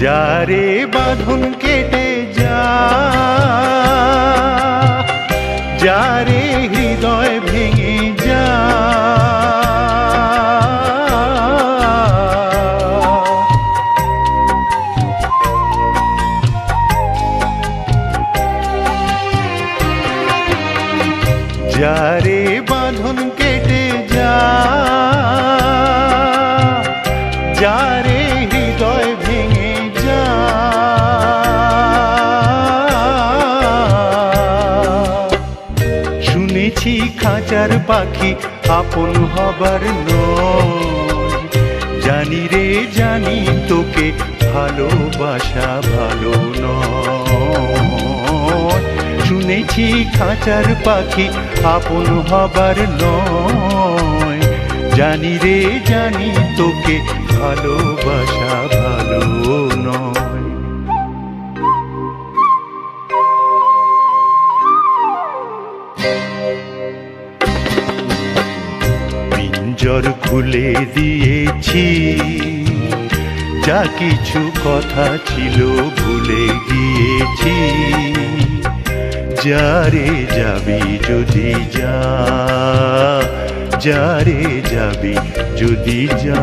যারে বাঁধন কেটে যা শুনেছি খাঁচার পাখি, আপন হবার নয়। জানি রে, জানি তোকে ভালোবাসা ভালো নয়। শুনেছি খাঁচার পাখি আপন হবার নয়। জানি রে, জানি তোকে ভালোবাসা ভালো নয়। পিঞ্জর খুলে দিয়েছি। যা কিছু কথা ছিল ভুলে গিয়েছি। যারে যাবি যদি যা, যারে যাবি যদি যা।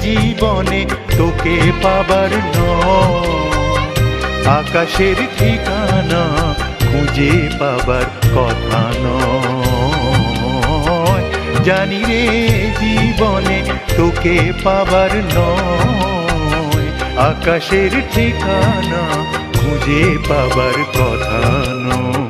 জীবনে তোকে পাবার নয়। আকাশের ঠিকানা খুঁজে পাবার কথা নয়। জানি রে জীবনে তোকে পাবার নয়। আকাশের ঠিকানা খুঁজে পাবার কথা নয়।